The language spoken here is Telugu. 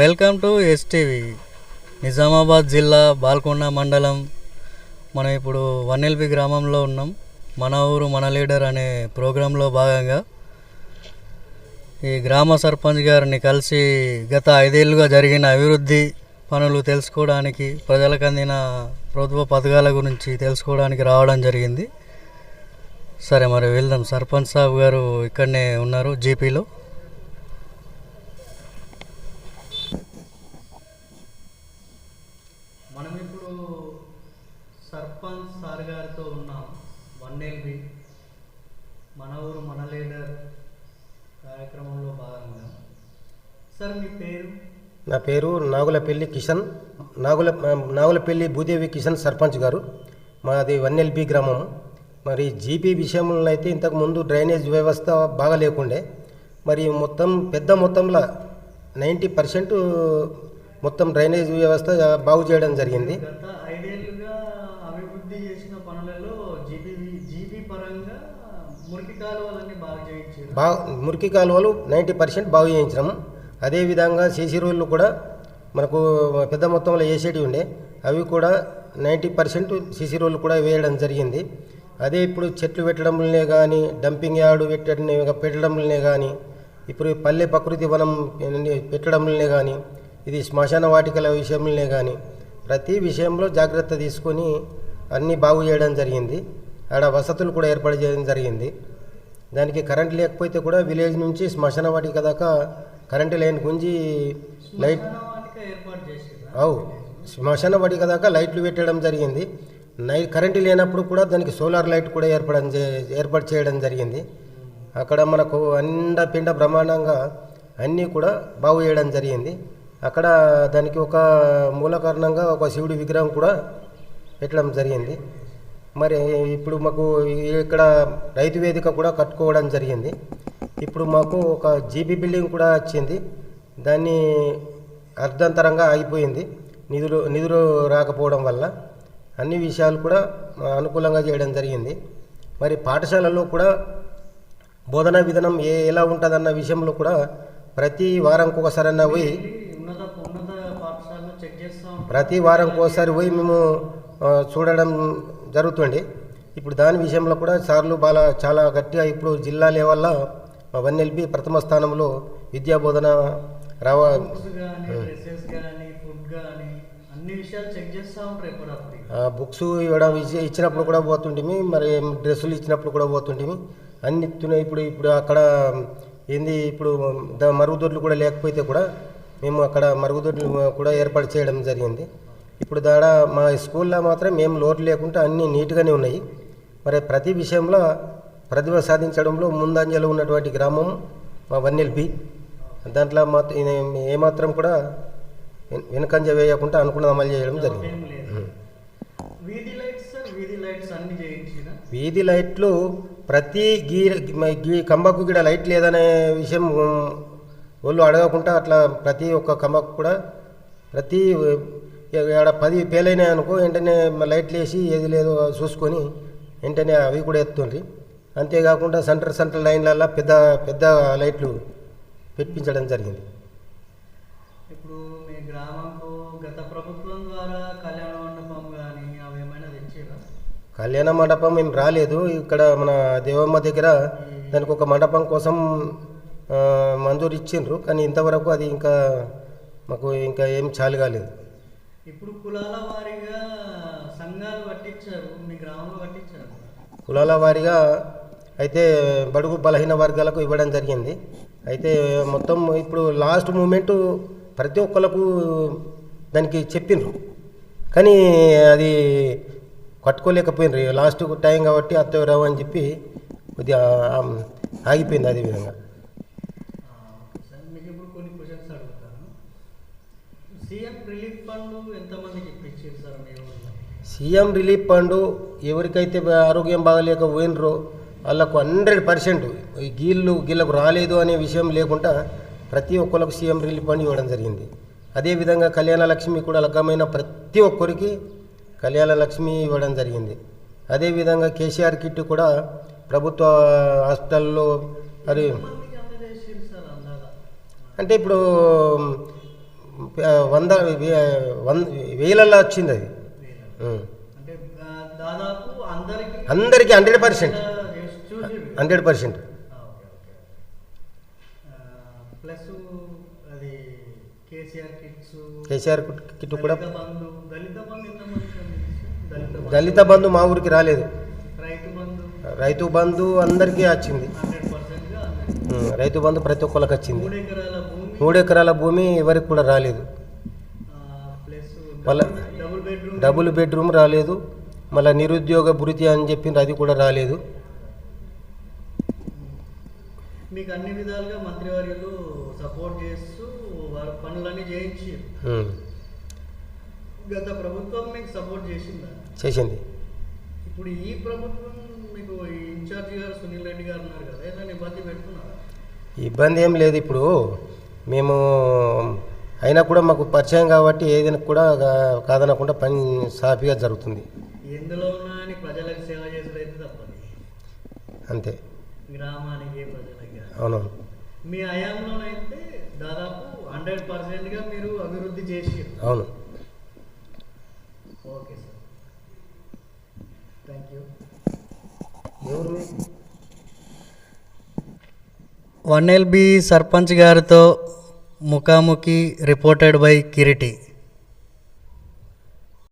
వెల్కమ్ టు ఎస్టీవీ నిజామాబాద్ జిల్లా బాల్కొండ మండలం. మనం ఇప్పుడు వన్నెల్పి గ్రామంలో ఉన్నాం. మన ఊరు మన లీడర్ అనే ప్రోగ్రాంలో భాగంగా ఈ గ్రామ సర్పంచ్ గారిని కలిసి గత ఐదేళ్ళుగా జరిగిన అభివృద్ధి పనులు తెలుసుకోవడానికి ప్రజలకు అందిన ప్రభుత్వ పథకాల గురించి తెలుసుకోవడానికి రావడం జరిగింది. సరే మరి వెళ్దాం. సర్పంచ్ సాబ్ గారు ఇక్కడనే ఉన్నారు జీపీలో మనం ఇప్పుడు సర్పంచ్ సార్ గారితో ఉన్నాం. One LB. మన ఊరు మన లీడర్ కార్యక్రమంలో భాగంగా. సార్ మీ పేరు? నా పేరు నాగులపల్లి కిషన్. నాగుల నాగులపల్లి భూదేవి కిషన్ సర్పంచ్ గారు. మాది వన్నెల్పి గ్రామం. మరి జీపీ విషయంలో అయితే ఇంతకు ముందు డ్రైనేజ్ వ్యవస్థ బాగా లేకుండే మరి మొత్తం పెద్ద మొత్తంలో నైంటీ పర్సెంట్ మొత్తం డ్రైనేజ్ వ్యవస్థ బాగు చేయడం జరిగింది గత ఐదేళ్ళుగా అభివృద్ధి చేసిన పనులలో జీపీ జీపీ మురికి కాలువలన్నీ చేయించారు. మురికి కాలువలు నైంటీ పర్సెంట్ బాగు చేయించినాము. అదేవిధంగా సీసీ రోడ్లు కూడా మనకు పెద్ద మొత్తంలో వేసేటివి ఉండే. అవి కూడా నైంటీ పర్సెంట్ సీసీ రోడ్లు కూడా వేయడం జరిగింది. అదే ఇప్పుడు చెట్లు పెట్టడంలోనే కానీ డంపింగ్ యార్డు పెట్టడం పెట్టడంలోనే కానీ ఇప్పుడు పల్లె ప్రకృతి వనం పెట్టడంలోనే కానీ ఇది శ్మశాన వాటికల విషయంలోనే కానీ ప్రతి విషయంలో జాగ్రత్త తీసుకొని అన్నీ బాగు చేయడం జరిగింది. ఆడ వసతులు కూడా ఏర్పాటు చేయడం జరిగింది. దానికి కరెంట్ లేకపోతే కూడా విలేజ్ నుంచి శ్మశాన వాటిక దాకా కరెంటు లైన్ గుంజి లైట్ అవు శ్మశాన వాటిక దాకా లైట్లు పెట్టడం జరిగింది. నైట్ కరెంటు లేనప్పుడు కూడా దానికి సోలార్ లైట్ కూడా ఏర్పడం చే- ఏర్పాటు చేయడం జరిగింది. అక్కడ మనకు అండ పిండ బ్రహ్మాండంగా అన్నీ కూడా బాగు చేయడం జరిగింది. అక్కడ దానికి ఒక మూల కారణంగా ఒక శివుడి విగ్రహం కూడా పెట్టడం జరిగింది. మరి ఇప్పుడు మాకు ఇక్కడ రైతు వేదిక కూడా కట్టుకోవడం జరిగింది. ఇప్పుడు మాకు ఒక జీపీ బిల్డింగ్ కూడా వచ్చింది. దాన్ని అర్ధంతరంగా ఆగిపోయింది నిధులు నిధులు రాకపోవడం వల్ల అన్ని విషయాలు కూడా అనుకూలంగా చేయడం జరిగింది. మరి పాఠశాలలో కూడా బోధనా విధానం ఏ ఎలా ఉంటుందన్న విషయంలో కూడా ప్రతి వారంకి ఒకసారన్నా పోయి ప్రతి వారంకి ఒకసారి పోయి మేము చూడడం జరుగుతుంది ఇప్పుడు దాని విషయంలో కూడా సార్లు బాగా చాలా గట్టిగా ఇప్పుడు జిల్లా లెవెల్లో వన్ ఎల్పి ప్రథమ స్థానంలో విద్యా బోధన రావ బుక్స్ ఇవ్వడం ఇచ్చి- ఇచ్చినప్పుడు కూడా పోతుంటిమి మరి డ్రెస్సులు ఇచ్చినప్పుడు కూడా పోతుంటిమి. అన్ని ఇప్పుడు ఇప్పుడు అక్కడ ఏంది ఇప్పుడు మరుగుదొడ్లు కూడా లేకపోతే కూడా మేము అక్కడ మరుగుదొడ్లు కూడా ఏర్పాటు చేయడం జరిగింది. ఇప్పుడు దాడ మా స్కూల్లో మాత్రం మేము లోటు లేకుండా అన్నీ నీట్గానే ఉన్నాయి. మరి ప్రతి విషయంలో ప్రతిభ సాధించడంలో ముందంజలో ఉన్నటువంటి గ్రామం మా వన్నెల్పి. దాంట్లో మాత్రం ఏమాత్రం కూడా వెన- వెనకంజ వేయకుండా అనుకున్న అమలు చేయడం జరిగింది. వీధి లైట్స్ సార్ వీధి లైట్స్ అన్ని చేయించిన. వీధి లైట్లు ప్రతి గీ గీ కంబకు కూడా లైట్ లేదనే విషయం వాళ్ళు అడగకుండా అట్లా ప్రతి ఒక్క కంబకు కూడా ప్రతి ఆడ పది పేలైనాయి అనుకో వెంటనే లైట్లు వేసి ఏది లేదో చూసుకొని వెంటనే అవి కూడా ఎత్తుండ్రి. అంతేకాకుండా సెంటర్ సెంటర్ లైన్లలో పెద్ద పెద్ద లైట్లు పెట్టించడం జరిగింది. ఇప్పుడు మీ గ్రామంకు గత ప్రభుత్వం ద్వారా కళ్యాణ మండపం కానీ అవి ఏమైనా తెచ్చారా? కళ్యాణ మండపం ఏం రాలేదు. ఇక్కడ మన దేవమ్మ దగ్గర దానికి ఒక మండపం కోసం మంజూరు ఇచ్చిండ్రు. కానీ ఇంతవరకు అది ఇంకా మాకు ఇంకా ఏం చాలు కాలేదు. ఇప్పుడు కులాల వారీగా సంఘాలు పట్టించారు మీ గ్రామంలో పట్టించారు కులాల వారీగా అయితే బడుగు బలహీన వర్గాలకు ఇవ్వడం జరిగింది. అయితే మొత్తం ఇప్పుడు లాస్ట్ మూమెంట్ ప్రతి ఒక్కరికి దానికి చెప్పిండ్రు కానీ అది కట్టుకోలేకపోయినరు లాస్ట్ టైం కాబట్టి అత్త రావు అని చెప్పి కొద్దిగా ఆగిపోయింది అదే విధంగా ఆ, సార్ మీకు ఇప్పుడు కొన్ని క్వశ్చన్స్ అడుగుతాను సీఎం రిలీఫ్ ఫండ్ ఎంతమందికి ఇప్పించారు సార్ మీ ఊళ్ళో సీఎం రిలీఫ్ ఫండ్ ఎవరికైతే ఆరోగ్యం బాగలేక పోయినరో వాళ్ళకు హండ్రెడ్ పర్సెంట్ ఈ గీళ్ళు గీళ్ళకు రాలేదు అనే విషయం లేకుండా ప్రతి ఒక్కరికి సీఎం రిలీఫ్ ఫండ్ ఇవ్వడం జరిగింది. అదేవిధంగా కళ్యాణ లక్ష్మి కూడా లగ్గమైన ప్రతి ఒక్కరికి కళ్యాణ లక్ష్మి ఇవ్వడం జరిగింది. అదేవిధంగా కేసీఆర్ కిట్ కూడా ప్రభుత్వ హాస్పిటల్లో మరి అంటే ఇప్పుడు వంద వేలల్లో వచ్చింది అది. అందరికి hundred percent. Hundred percent. KCR kit కూడా దళిత బంధు మా ఊరికి రాలేదు. రైతు బంధు. అందరికీ వచ్చింది. రైతు బంధు ప్రతి ఒక్కరికి వచ్చింది. మూడు ఎకరాల భూమి ఎవరికి కూడా రాలేదు. ప్లస్ వాళ్ళ- డబుల్ బెడ్రూమ్ రాలేదు. మళ్ళీ నిరుద్యోగ భృతి అని చెప్పి అది కూడా రాలేదు. మీకు అన్ని విధాలుగా మంత్రివర్యులు సపోర్ట్ చేస్తూ వారి పనులన్నీ చేయించి గత ప్రభుత్వం మీకు సపోర్ట్ చేసిందా? చేసింది. ఇప్పుడు ఈ ప్రభుత్వం మీకు ఇన్ఛార్జి గారు సునీల్ రెడ్డి గారు ఉన్నారు కదా ఏదైనా ఇబ్బంది పెడుతున్నారా? ఇబ్బంది ఏం లేదు ఇప్పుడు. మేము అయినా కూడా మాకు పరిచయం కాబట్టి ఏదైనా కూడా కాదనకుండా పని సాఫీగా జరుగుతుంది. అంతే. అవునవును. మీ హయాంలోనైతే దాదాపు హండ్రెడ్ పర్సెంట్గా మీరు అభివృద్ధి చేసి అవును. Okay sir. Thank you. ఎవరు? వన్ ఎల్బి సర్పంచ్ గారితో ముఖాముఖి రిపోర్టెడ్ బై కిరిటి